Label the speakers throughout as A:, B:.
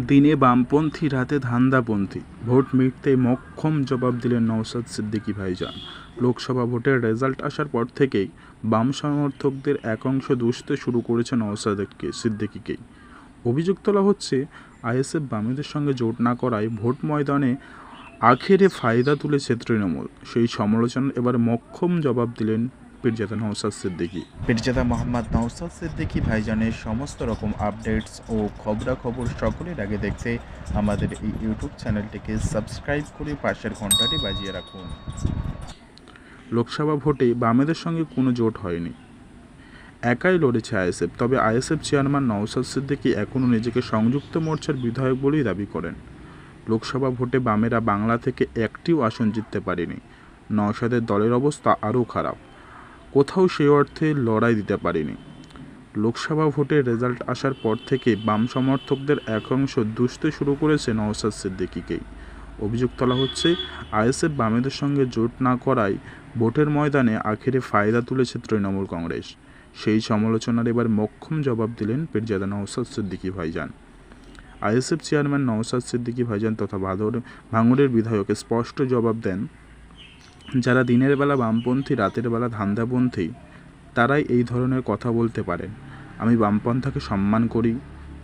A: দিনে বামপন্থী, রাতে ধান্দাপন্থী। ভোট মিটতে মক্ষম জবাব দিলেন নওশাদ সিদ্দিকী ভাইজান। লোকসভা ভোটের রেজাল্ট আসার পর থেকেই বাম সমর্থকদের এক অংশ দুষতে শুরু করেছে নওশাদকে সিদ্দিকীকেই। অভিযোগ তোলা হচ্ছে আইএসএফ বামেদের সঙ্গে জোট না করায় ভোট ময়দানে আখেরে ফায়দা তুলেছে তৃণমূল। সেই সমালোচনার এবার মক্ষম জবাব দিলেন পীরজাদা নওশাদ সিদ্দিকি। পীরজাদা মোহাম্মদ নওশাদ সিদ্দিকী ভাইজানের সমস্ত রকম আপডেটস ও খবরাখবর সকলের আগে দেখতে আমাদের এই ইউটিউব চ্যানেলটিকে সাবস্ক্রাইব করে পাশের ঘন্টাটি বাজিয়ে রাখুন। লোকসভা ভোটে বামেদের সঙ্গে কোনো জোট হয়নি। একাই লড়েছে আইএসএফ তবে আইএসএফ চেয়ারম্যান নওশাদ সিদ্দিকী এখনও নিজেকে সংযুক্ত মোর্চার বিধায়ক বলেই দাবি করেন। লোকসভা ভোটে বামেরা বাংলা থেকে একটিও আসন জিততে পারেনি। নওশাদের দলের অবস্থা আরও খারাপ। কোথাও সেই অর্থে লড়াই দিতে পারেনি। লোকসভা ভোটের রেজাল্ট আসার পর থেকে বাম সমর্থকদের এক অংশ দুষতে শুরু করেছে নওশাদ সিদ্দিকিকেই। অভিযোগ তোলা হচ্ছে, আইএসএফ বামেদের সঙ্গে জোট না করায় ভোটের ময়দানে আখেরে ফায়দা তুলেছে তৃণমূল কংগ্রেস। সেই সমালোচনার এবার মক্ষম জবাব দিলেন পীরজাদা নওশাদ সিদ্দিকী ভাইজান। আইএসএফ চেয়ারম্যান নওশাদ সিদ্দিকী ভাইজান তথা ভাদর ভাঙড়ের বিধায়ক স্পষ্ট জবাব দেন যারা দিনের বেলা বামপন্থী, রাতের বেলা ধান্দাপন্থী, তারাই এই ধরনের কথা বলতে পারেন আমি বামপন্থাকে সম্মান করি।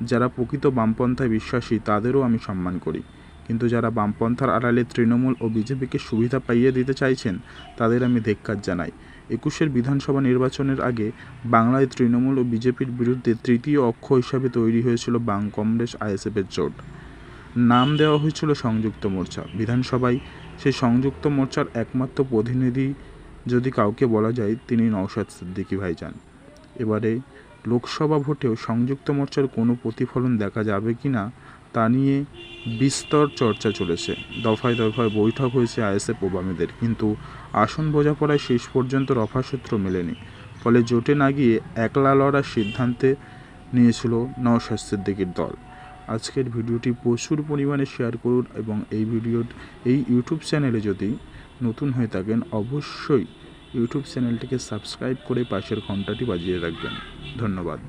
A: যারা প্রকৃত বামপন্থায় বিশ্বাসী, তাদেরও আমি সম্মান করি। কিন্তু যারা বামপন্থার আড়ালে তৃণমূল ও বিজেপিকে সুবিধা পাইয়ে দিতে চাইছেন, তাদের আমি ধিক্কার জানাই। একুশের বিধানসভা নির্বাচনের আগে বাংলায় তৃণমূল ও বিজেপির বিরুদ্ধে তৃতীয় অক্ষ হিসাবে তৈরি হয়েছিল বাম কংগ্রেস আইএসএফের জোট। নাম দেওয়া হয়েছিল সংযুক্ত মোর্চা। বিধানসভায় সেই সংযুক্ত মোর্চার একমাত্র প্রতিনিধি যদি কাউকে বলা যায়, তিনি নওশাদ সিদ্দিকী ভাইজান। এবারে লোকসভা ভোটেও সংযুক্ত মোর্চার কোনো প্রতিফলন দেখা যাবে কি না, তা নিয়ে বিস্তর চর্চা চলেছে। দফায় দফায় বৈঠক হয়েছে আইএসএফ ওবামেদের, কিন্তু আসন বোঝাপড়ায় শেষ পর্যন্ত রফাসূত্র মেলেনি। ফলে জোটে না গিয়ে একলা লড়ার সিদ্ধান্তে নিয়েছিল নওশাদ সিদ্দিকীর দল। আজকের ভিডিওটি প্রচুর পরিমাণে শেয়ার করুন এবং এই ভিডিও এই ইউটিউব চ্যানেলে যদি নতুন হয়ে থাকেন, অবশ্যই ইউটিউব চ্যানেলটিকে সাবস্ক্রাইব করে পাশের ঘন্টাটি বাজিয়ে রাখবেন। ধন্যবাদ।